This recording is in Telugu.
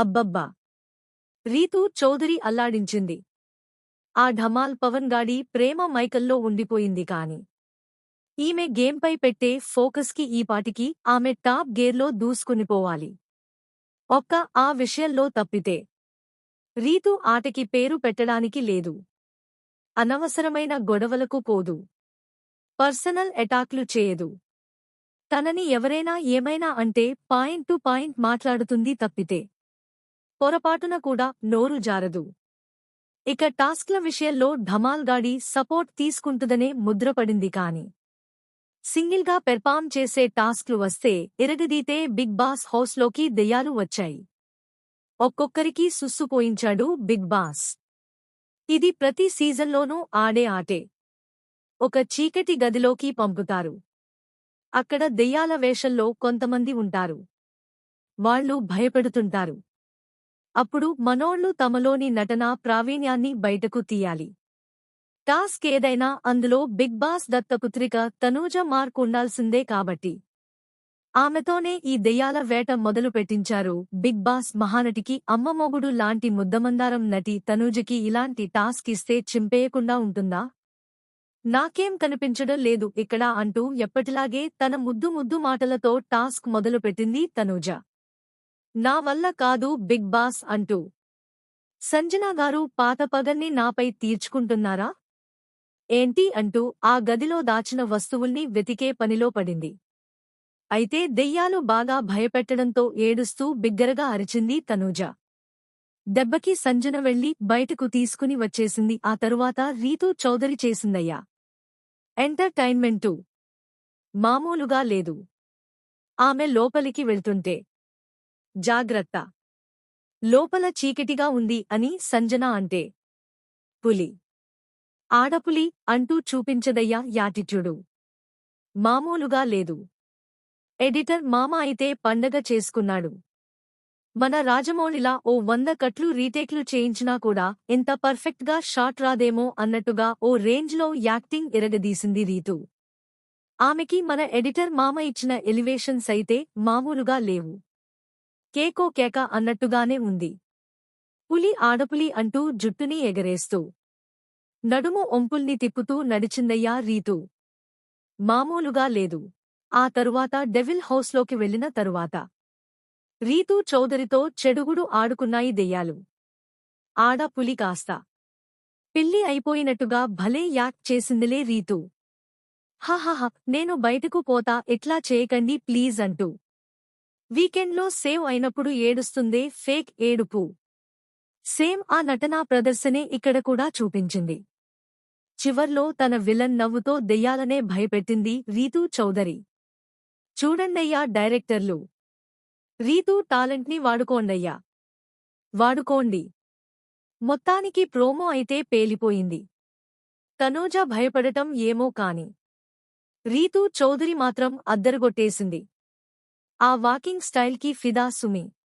అబ్బబ్బా! రీతూ చౌదరి అల్లాడించింది. ఆ ఢమాల్ పవన్ గాడి ప్రేమ మైకల్లో ఉండిపోయింది కాని. ఈమె గేమ్పై పెట్టే ఫోకస్కి ఈపాటికి ఆమె టాప్ గేర్లో దూసుకునిపోవాలి ఒక్క ఆ విషయంలో తప్పితే. రీతు ఆటకి పేరు పెట్టడానికి లేదు. అనవసరమైన గొడవలకు పోదు. పర్సనల్ అటాక్లు చేయదు. తనని ఎవరైనా ఏమైనా అంటే పాయింట్ టు పాయింట్ మాట్లాడుతుంది తప్పితే. పొరపాటున కూడా నోరు జారదు. ఇక టాస్క్ల విషయంలో ధమాల్ గాడి సపోర్ట్ తీసుకుంటుదనే ముద్రపడింది కాని. సింగిల్గా పెర్ఫామ్ చేసే టాస్క్లు వస్తే ఇరగదీతే బిగ్ బాస్ హౌస్లోకి దెయ్యాలు వచ్చాయి. ఒక్కొక్కరికి సుస్సుపోయించాడు బిగ్ బాస్. ఇది ప్రతి సీజన్లోనూ ఆడే ఆటే. ఒక చీకటి గదిలోకి పంపుతారు. అక్కడ దెయ్యాల వేషంలో కొంతమంది ఉంటారు. వాళ్ళు భయపెడుతుంటారు. అప్పుడు మనోళ్ళు తమలోని నటనా ప్రావీణ్యాన్ని బయటకు తీయాలి. టాస్క్ ఏదైనా అందులో బిగ్ బాస్ దత్తపుత్రిక తనూజ మార్క్ ఉండాల్సిందే కాబట్టి. ఆమెతోనే ఈ దెయ్యాల వేట మొదలు పెట్టించారు బిగ్ బాస్ మహానటికి అమ్మమొగుడు లాంటి ముద్దమందారం నటి తనూజకి ఇలాంటి టాస్క్ ఇస్తే చింపేయకుండా ఉంటుందా? నాకేం కనిపించడం లేదు ఇక్కడ అంటూ ఎప్పటిలాగే తన ముద్దు ముద్దు మాటలతో టాస్క్ మొదలుపెట్టింది తనూజ. నా వల్ల కాదు బిగ్ బాస్ అంటూ. సంజనా గారు పాత పగల్ని నాపై తీర్చుకుంటున్నారా? ఏంటి అంటూ ఆ గదిలో దాచిన వస్తువుల్ని వెతికే పనిలో పడింది. అయితే దెయ్యాలు బాగా భయపెట్టడంతో ఏడుస్తూ బిగ్గరగా అరిచింది తనూజ. దెబ్బకి సంజన వెళ్ళి బయటకు తీసుకుని వచ్చేసింది ఆ తరువాత రీతూ చౌదరి చేసిందయ్యా. ఎంటర్టైన్మెంటు. మామూలుగా లేదు. ఆమె లోపలికి వెళ్తుంటే జాగ్రత్త. లోపల చీకటిగా ఉంది అని సంజన అంటే. పులి. ఆడపులి అంటూ చూపించదయ్యా యాటిట్యుడు. మామూలుగా లేదు. ఎడిటర్ మామ అయితే పండగ చేసుకున్నాడు. మన రాజమౌళిలా ఓ వంద కట్లు రీటేక్లు చేయించినా కూడా ఎంత పర్ఫెక్ట్గా షాట్ రాదేమో అన్నట్టుగా ఓ రేంజ్లో యాక్టింగ్ ఇరగదీసింది రీతు. ఆమెకి మన ఎడిటర్ మామ ఇచ్చిన ఎలివేషన్స్ అయితే మామూలుగా లేవు. కేకో కేక అన్నట్టుగానే ఉంది. పులి ఆడపులి అంటూ జుట్టుని ఎగరేస్తూ. నడుము ఒంపుల్ని తిప్పుతూ నడిచిందయ్యా రీతు. మామూలుగా లేదు. ఆ తరువాత డెవిల్ హౌస్లోకి వెళ్ళిన తరువాత. రీతూ చౌదరితో చెడుగుడు ఆడుకున్నాయి దెయ్యాలు. ఆడ పులి కాస్త. పిల్లి అయిపోయినట్టుగా భలే యాక్ట్ చేసిందిలే రీతూ. హహహ నేను బయటకు పోతా ఎట్లా చేయకండి ప్లీజ్ అంటూ. వీకెండ్లో సేవ్ అయినప్పుడు ఏడుస్తుందే ఫేక్ ఏడుపు. సేమ్ ఆ నటనా ప్రదర్శనే ఇక్కడ కూడా చూపించింది. చివర్లో తన విలన్ నవ్వుతో దెయ్యాలనే భయపెట్టింది రీతూ చౌదరి. చూడండయ్యా డైరెక్టర్లు. రీతూ టాలెంట్ని వాడుకోండయ్యా. వాడుకోండి. మొత్తానికి ప్రోమో అయితే పేలిపోయింది. తనూజ భయపడటం ఏమో కాని. రీతూ చౌదరి మాత్రం అద్దరగొట్టేసింది. ఆ వాకింగ్ స్టైల్కి ఫిదా సుమి